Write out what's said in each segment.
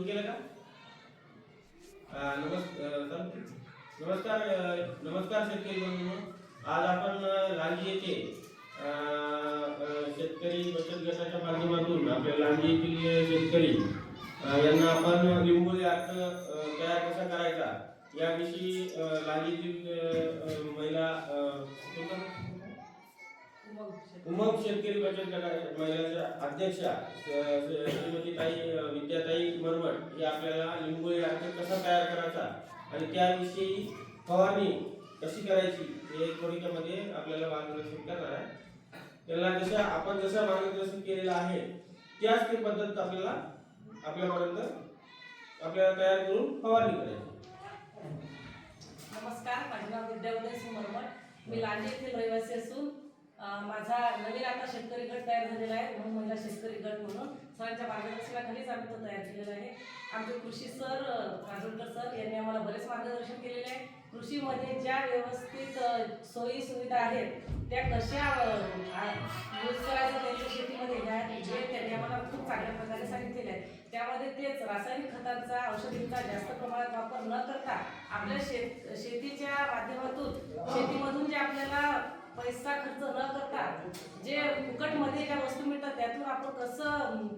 सुरू केलं का? नमस्कार नमस्कार शेतकरी बंधू आज आपण लांजी येथे शेतकरी बचत गटाच्या माध्यमातून आपल्या लांजी येथील शेतकरी यांना आपण लिंबोळी अर्थ तयार कसा करायचा याविषयी लांजीतील महिला उमग शेतकरी. बचत गटाच्या महिलाच्या अध्यक्षा श्रीमती ताई विद्याताई मरमट हे आपल्याला लिंबोळी अर्थ कसा तयार करायचा आणि त्याविषयी फवारणी कशी करायची हे थोडक्यामध्ये आपल्याला मार्गदर्शन करणार आहे. त्यांना जशा आपण जसं मार्गदर्शन केलेलं आहे त्याच ते पद्धत आपल्याला आपल्यापर्यंत आपल्याला तयार करून फवारणी करायची. नमस्कार माझे नाव विद्या उदय सिंह मरमट मी लांजी येथील रहिवासी असून माझा नवीन आता शेतकरी गट तयार झालेला आहे म्हणून महिला शेतकरी गट म्हणून सरांच्या मार्गदर्शनाखालीच आम्ही तो तयार केलेला आहे. आमचे कृषी सर काजोलकर सर यांनी आम्हाला बरेच मार्गदर्शन केलेले आहे. कृषीमध्ये ज्या व्यवस्थित सोयी सुविधा आहेत त्या कशा यूज करायचं त्यांच्या शेतीमध्ये ह्या- जे त्यांनी आम्हाला खूप चांगल्या प्रकारे सांगितलेले आहे त्यामध्ये तेच रासायनिक खतांचा औषधींचा जास्त प्रमाणात वापर न करता आपल्या शेत शेतीच्या माध्यमातून शेतीमधून जे आपल्याला पैसा खर्च न करता जे फुकटमध्ये ज्या वस्तू मिळतात त्यातून आपण कसं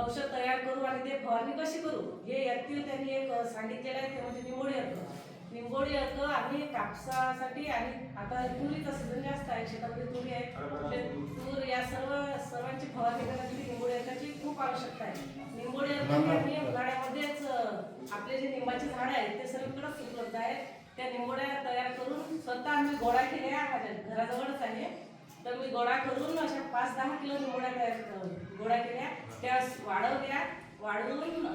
औषध तयार करू आणि ते फवारणी कशी करू? हे यातील त्यांनी एक सांगितलेलं आहे ते म्हणजे निंबोळी अर्थ निंबोळी अर्थ आम्ही कापसासाठी आणि आता तुरीचा सीझन जास्त आहे शेतामध्ये तुरी आहे. ते तूर या सर्व सर्वांची फवारणी करण्यासाठी निंबोळी अर्काची खूप आवश्यकता आहे. निंबोळी अर्क हे उन्हाळ्यामध्येच अं, आपले जे निंबाचे झाड आहेत ते सर्वीकडेच उपलब्ध आहेत. त्या निंबोळ्या तयार स्वतः आम्ही गोळा केल्या माझ्या घराजवळच आहे. तर मी गोळा करून अशा पाच दहा किलो तयार अं, गोळा केल्या. त्या वाढवल्या. वाढवून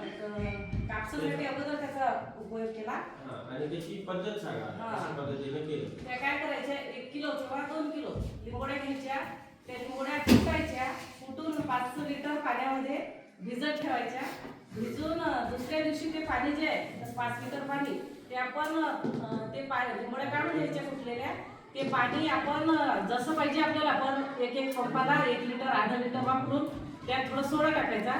कापसासाठी अगोदर त्याचा उपयोग केला. आणि त्याची पद्धत सांगा. हा. कशा पद्धतीने केलं? त्या काय करायच्या? एक किलो किंवा दोन किलो लिंबोड्या घ्यायच्या. त्या लिंबोड्या फुटायच्या. फुटून पाच लिटर पाण्यामध्ये भिजत ठेवायच्या. भिजून दुसऱ्या दिवशी ते पाणी जे आहे पाच लिटर पाणी ते आपण ते पा काढून घ्यायच्या फुटलेल्या ते पाणी आपण जसं पाहिजे आपल्याला आपण एक एक पंपाला एक लिटर अर्धा लिटर वापरून त्यात थोडं सोडा टाकायचा.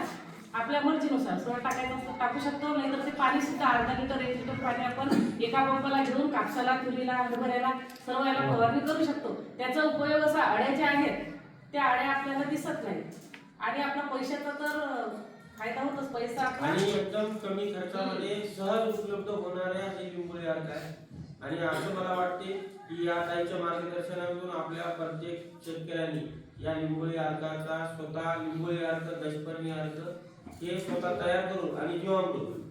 आपल्या मर्जीनुसार सोडा टाकायचं टाकू शकतो नाहीतर ते पाणी सुद्धा अर्धा लिटर एक लिटर पाणी आपण एका पंपाला घेऊन कापसाला तुरीला हरभऱ्याला सर्व याला फवारणी करू शकतो. त्याचा उपयोग असा अळ्या ज्या आहेत त्या अळ्या आपल्याला दिसत नाही आणि आपला पैशाचा तर फायदा होतोच पैसा आपला. आणि एकदम कमी खर्चामध्ये सहज उपलब्ध होणारे असे लिंबू अर्क आहे. आणि असं मला वाटते की या ताईच्या मार्गदर्शनातून आपल्या प्रत्येक शेतकऱ्यांनी या लिंबोळी अर्काचा स्वतः लिंबोळी अर्क दशपर्णी अर्क हे स्वतः तयार करून आणि जीवामृत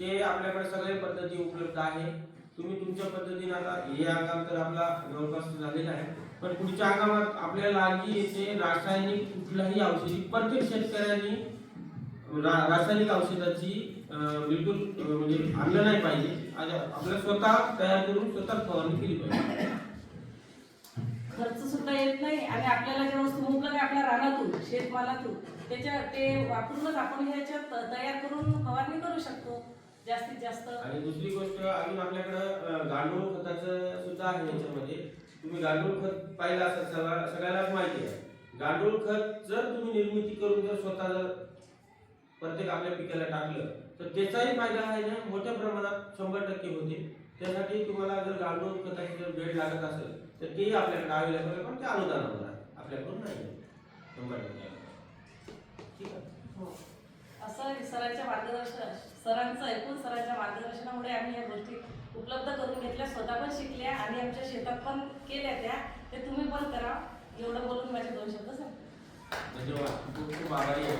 ते आपल्याकडे सगळे पद्धती उपलब्ध आहे. तुम्ही तुमच्या पद्धतीने आता हे हंगाम तर आपला जवळपास झालेला आहे. पण पुढच्या हंगामात आपल्याला लागली येथे रासायनिक कुठलाही औषधी प्रत्येक शेतकऱ्यांनी रासायनिक औषधाची बिलकुल म्हणजे आणलं नाही पाहिजे. आणि आपलं स्वतः तयार करून स्वतः फवारणी केली पाहिजे. खर्च सुद्धा येत नाही आणि आपल्याला ज्या वस्तू मुबलक आपल्या रानातून शेतमालातून त्याच्या ते वापरूनच आपण ह्याच्यात तयार करून फवारणी करू शकतो जास्तीत जास्त. आणि दुसरी गोष्ट अजून आपल्याकडं गांडूळ खताचं सुद्धा आहे याच्यामध्ये. तुम्ही गांडूळ खत पाहिलं सगळ्या सगळ्यालाच माहिती आहे. गांडूळ खत जर तुम्ही निर्मिती करून जर स्वतः जर प्रत्येक आपल्या पिकाला टाकलं तर त्याचाही फायदा आहे ना? मोठ्या प्रमाणात शंभर टक्के होते. त्यासाठी तुम्हाला जर गांडूळ खताची जर बेड लागत असेल तर तेही आपल्याकडे अवेलेबल पण ते अनुदानावर आहे. आपल्याकडून नाही. शंभर टक्के ठीक आहे? हो. असं सरांच्या मार्गदर्शन सरांचं ऐकून सरांच्या मार्गदर्शनामुळे आम्ही या गोष्टी उपलब्ध करून घेतल्या. स्वतः पण शिकल्या आणि आमच्या शेतात पण केल्या त्या. ते तुम्ही पण करा. एवढं बोलून माझे दोन शब्द सांगते धन्यवाद. खूप खूप आभारी आहे.